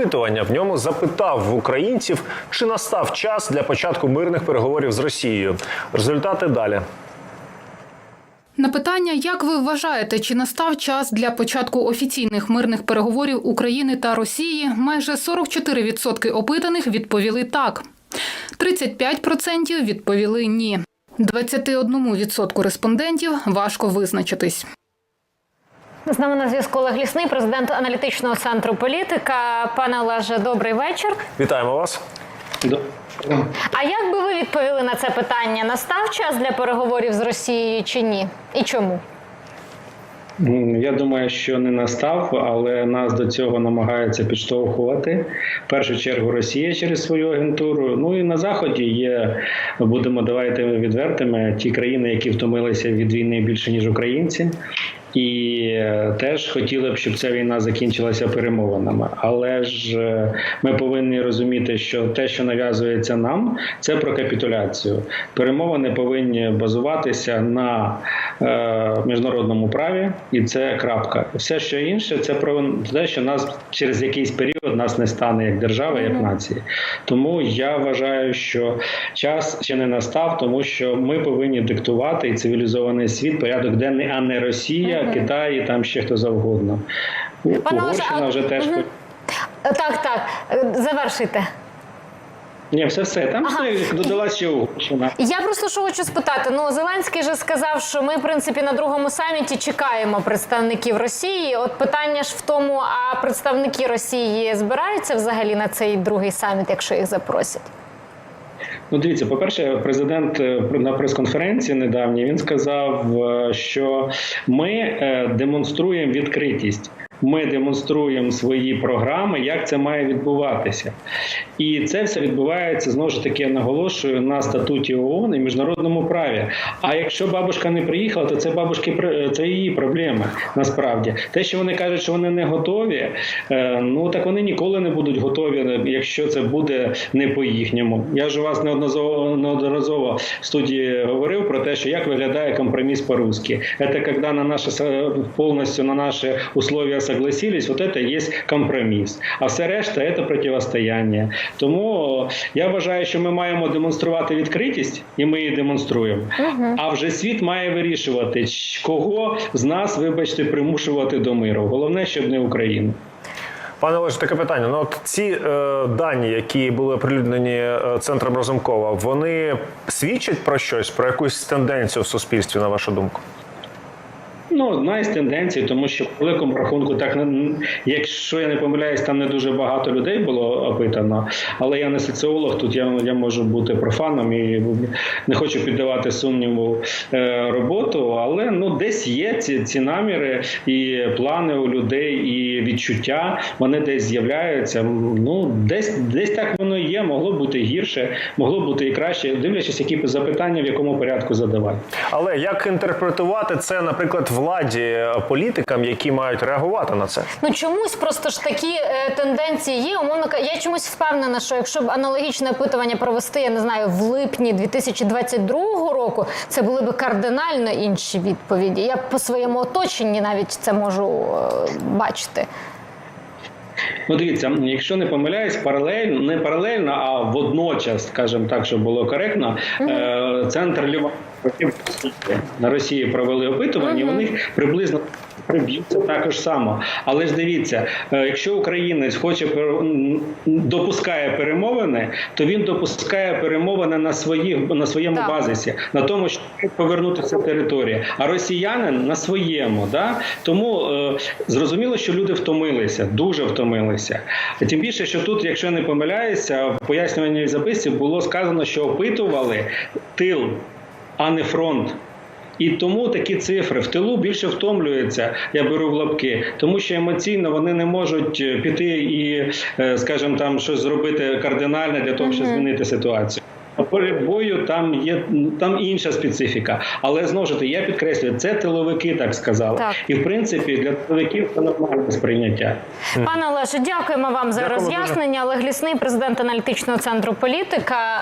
опитування. В ньому запитав в українців, чи настав час для початку мирних переговорів з Росією. Результати далі. На питання, як ви вважаєте, чи настав час для початку офіційних мирних переговорів України та Росії, майже 44% опитаних відповіли так. 35% відповіли ні. 21% респондентів важко визначитись. З нами на зв'язку Олег Лісний, президент аналітичного центру політика. Пане Олеже, добрий вечір. Вітаємо вас. А як би ви відповіли на це питання? Настав час для переговорів з Росією чи ні? І чому? Я думаю, що не настав, але нас до цього намагаються підштовхувати. В першу чергу Росія через свою агентуру. Ну і на заході є, будемо давайте відвертими, ті країни, які втомилися від війни більше ніж українці. І е, теж хотіли б, щоб ця війна закінчилася перемовинами. Але ж е, ми повинні розуміти, що те, що нав'язується нам, це про капітуляцію. Перемовини повинні базуватися на е, міжнародному праві, і це крапка. Все, що інше, це про те, що нас через якийсь період нас не стане як держава, як нації. Тому я вважаю, що час ще не настав, тому що ми повинні диктувати і цивілізований світ порядок денний, а не Росія, Китай і там ще хто завгодно. Пане Олеже, Угорщина вже теж. Е, Так, так, завершуйте. ні, все все. Там Ага. все додалася ще Угорщина. Я просто що хочу спитати. Ну Зеленський же сказав, що ми, в принципі, на другому саміті чекаємо представників Росії. От питання ж в тому, а представники Росії збираються взагалі на цей другий саміт, якщо їх запросять? Ну, дивіться, по-перше, президент е, на прес-конференції недавній він сказав, е, що ми е, демонструємо відкритість. Ми демонструємо свої програми, як це має відбуватися, і це все відбувається знову ж таки. Я наголошую на статуті ООН і міжнародному праві. А якщо бабушка не приїхала, то це бабушки це її проблеми. Насправді, те, що вони кажуть, що вони не готові, е, ну так вони ніколи не будуть готові, якщо це буде не по їхньому. Я ж у вас неодноразово в студії говорив про те, що як виглядає компроміс по-русски. Це коли на наше повністю на наші условия согласились, вот это і є компроміс. А все решта це противостояння. Тому я вважаю, що ми маємо демонструвати відкритість, і ми її демонструємо. А вже світ має вирішувати, кого з нас, вибачте, примушувати до миру. Головне, щоб не Україну. Пане Олеже, таке питання. Ну, от ці е, дані, які були оприлюднені е, центром Разумкова, вони свідчать про щось, про якусь тенденцію в суспільстві, на вашу думку? Ну, одна із тенденцій, тому що по великому рахунку, так якщо я не помиляюсь, там не дуже багато людей було опитано. Але я не соціолог, тут я, я можу бути профаном і не хочу піддавати сумніву е, роботу. Але ну десь є ці, ці наміри і плани у людей, і відчуття. Вони десь з'являються. Ну, десь десь так воно є. Могло бути гірше, могло бути і краще, дивлячись, які запитання в якому порядку задавати. Але як інтерпретувати це, наприклад, владі е, політикам, які мають реагувати на це? Ну чомусь просто ж такі е, тенденції є. Умовно я чомусь впевнена, що якщо б аналогічне опитування провести, я не знаю, в липні 2022 року, це були б кардинально інші відповіді. Я по своєму оточенні навіть це можу е, бачити. Ну, дивіться, якщо не помиляюсь, паралельно, не паралельно, а водночас, скажімо так, щоб було коректно, е, центр Львова на Росії провели опитування, і у них приблизно приб'ються також само. Але ж дивіться, е, якщо українець хоче допускає перемовини, то він допускає перемовини на своїх на своєму Так. базисі, на тому, що повернутися територія. А росіянин на своєму. Да? Тому е, зрозуміло, що люди втомилися, дуже втомилися. Тим більше, що тут, якщо я не помиляюся, в пояснювальній записці було сказано, що опитували тил, а не фронт. І тому такі цифри в тилу більше втомлюються. Я беру в лапки, тому що емоційно вони не можуть е, піти і, е, скажімо, там щось зробити кардинальне для того, щоб змінити ситуацію. А полі бою там є там інша специфіка. Але знову ж таки, я підкреслюю, це тиловики так сказали. Так. І в принципі для тиловиків це нормальне сприйняття. Пане Олеже, дякуємо вам за Дякуємо роз'яснення. Олег Лісний, президент аналітичного центру політика.